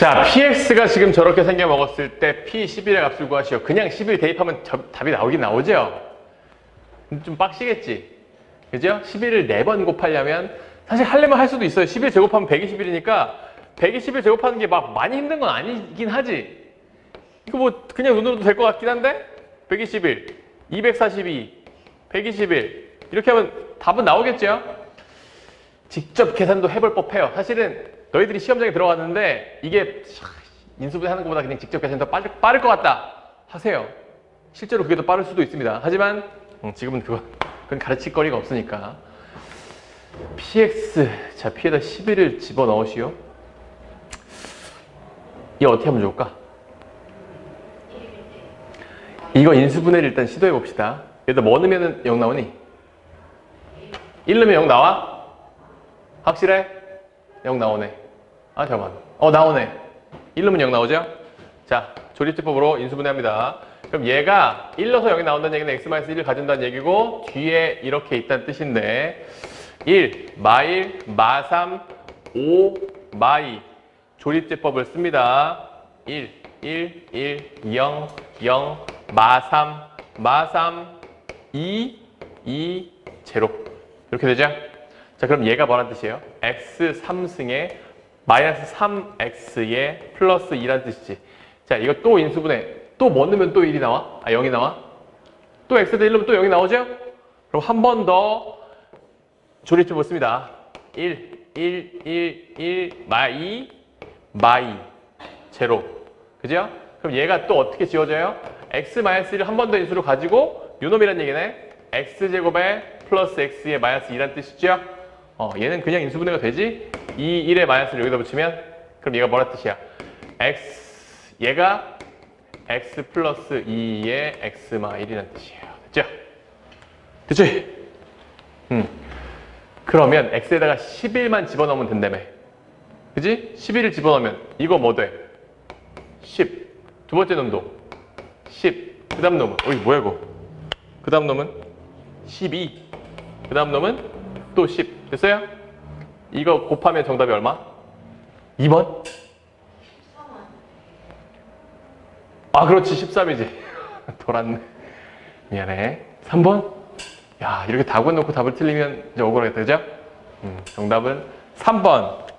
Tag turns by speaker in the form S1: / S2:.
S1: 자, px가 지금 저렇게 생겨 먹었을 때 p11의 값을 구하시오. 그냥 11 대입하면 저- 답이 나오긴 나오죠? 좀 빡시겠지? 그죠? 11을 4번 곱하려면 사실 하려면 할 수도 있어요. 11 제곱하면 121이니까 121 제곱하는 게 막 많이 힘든 건 아니긴 하지. 이거 뭐 그냥 눈으로도 될 것 같긴 한데 121, 242, 121 이렇게 하면 답은 나오겠죠? 직접 계산도 해볼 법해요. 사실은 너희들이 시험장에 들어갔는데 이게 인수분해 하는 것보다 그냥 직접 계산이 더 빠를, 빠를 것 같다 하세요. 실제로 그게 더 빠를 수도 있습니다. 하지만 음, 지금은 그건, 그건 가르칠 거리가 없으니까 px 자 p에다 11을 집어넣으시오. 이거 어떻게 하면 좋을까? 이거 인수분해를 일단 시도해 봅시다. 여기다 뭐 넣으면 0 나오니? 1 넣으면 0 나와? 확실해? 0 나오네. 아, 잠깐만. 어, 나오네. 1 넣으면 0 나오죠? 자, 조립제법으로 인수분해합니다. 그럼 얘가 1 넣어서 0이 나온다는 얘기는 x-1을 가진다는 얘기고 뒤에 이렇게 있다는 뜻인데 1, 마일, 마삼, 5, 마이 조립제법을 씁니다. 1, 1, 1, 0, 0, 마삼, 마삼, 2, 2, 제로 이렇게 되죠? 자 그럼 얘가 뭐란 뜻이에요? x 3승에 마이너스 3x에 플러스 2란 뜻이지 자 이거 또 인수분해 또 뭐 넣으면 또 1이 나와? 아 0이 나와? 또 x에다 1 넣으면 또 0이 나오죠? 그럼 한 번 더 조립해보 습니다 1, 1, 1, 1, 마이, 마이, 제로 그죠? 그럼 얘가 또 어떻게 지워져요? x 마이너스 1을 한 번 더 인수로 가지고 요놈이란 얘기네 x제곱에 플러스 x의 마이너스 2란 뜻이죠? 어, 얘는 그냥 인수분해가 되지? 2, 1의 마이너스를 여기다 붙이면 그럼 얘가 뭐라 뜻이야? x 얘가 x 플러스 2의 x 마 1이라는 뜻이에요. 됐죠? 됐죠? 음. 그러면 x에다가 11만 집어넣으면 된다며. 그지? 11을 집어넣으면 이거 뭐 돼? 10. 두 번째 놈도 10. 그 다음 놈은 어이 뭐야 이거? 그 다음 놈은 12. 그 다음 놈은 또 10. 됐어요? 이거 곱하면 정답이 얼마? 2번? 아, 그렇지. 13이지. 돌았네. 미안해. 3번? 야, 이렇게 다 구해놓고 답을 틀리면 이제 억울하겠다. 그죠? 음, 정답은 3번.